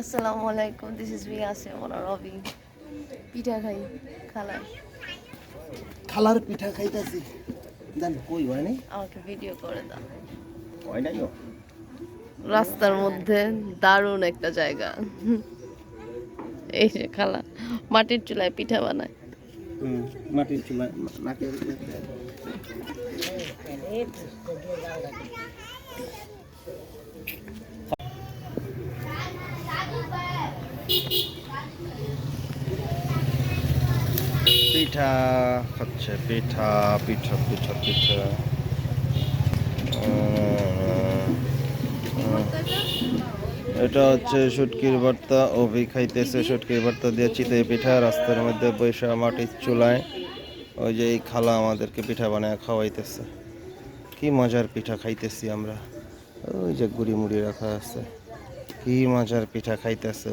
আসসালামু আলাইকুম this is me আসে ওনার রবি পিঠা খাই খালা খালার পিঠা খাইতাছি। জান কই হয় নাই? আমাকে ভিডিও করে দাও। হয় নাই। রাস্তার মধ্যে দারুণ একটা জায়গা। এই যে খালা মাটির চুলায় পিঠা বানায়। মাটির চুলায় নাকের পিঠা হচ্ছে, পিঠা পিঠা পিঠা পিঠা। এটা হচ্ছে শুটকির ভর্তা, অভি খাইতেছে শুটকির ভর্তা দিয়ে চিতই পিঠা, রাস্তার মধ্যে বৈশা মাটির চুলায় ওই যে এই খালা আমাদেরকে পিঠা বানায় খাওয়াইতেছে। কি মজার পিঠা খাইতেছি আমরা। ওই যে গুড়ি মুড়ি রাখা আছে। কি মজার পিঠা খাইতেছে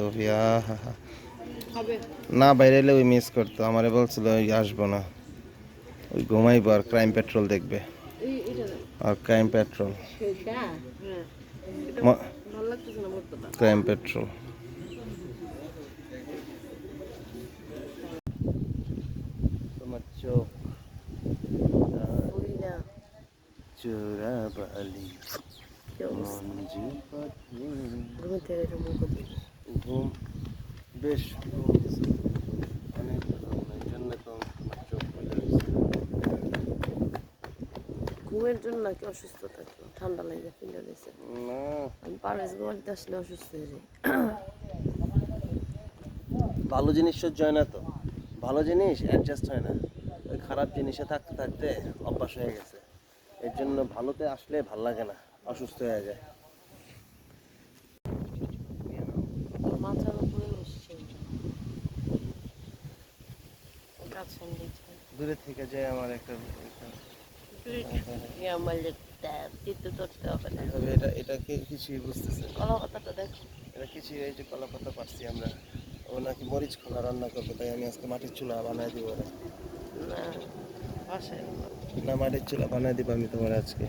না বাইরে এলে ওই মিস করতো। আমারে বলছিল ওই আসব না। ওই ঘুমাইবো আর ক্রাইম পেট্রোল দেখবে। আর ক্রাইম পেট্রোল ক্রাইম পেট্রোল তোমার চোখ চোরা বালি মঞ্জু ঘুম থেকে একটু ঘুম বেশ অনেক এই জন্য তো। ঘুমের জন্য নাকি অসুস্থ থাকি ঠান্ডা লাগে ফিলে দিয়েছে। না। আমি পারভেজ বাড়িতে আসলে অসুস্থ হয়ে যাই। ভালো জিনিস সহ্য হয় না তো। ভালো জিনিস অ্যাডজাস্ট হয় না। ওই খারাপ জিনিসে থাকতে থাকতে অভ্যাস হয়ে গেছে। এর জন্য ভালোতে আসলে ভালো লাগে না। অসুস্থ হয়ে যায়। নিচে দূরে থেকে যায় আমার একটা আমার চিত্র ধরতে হবে না। এটা এটা কিছুই বুঝতেছে কলা পাতাটা দেখো। এটা কিছুই এই যে কলা পাতা পারছি আমরা ও নাকি মরিচ খোলা রান্না করব তাই আমি আজকে মাটির চুলা বানাই দিব না না মাটির চুলা বানাই দিব আমি তোমার আজকে।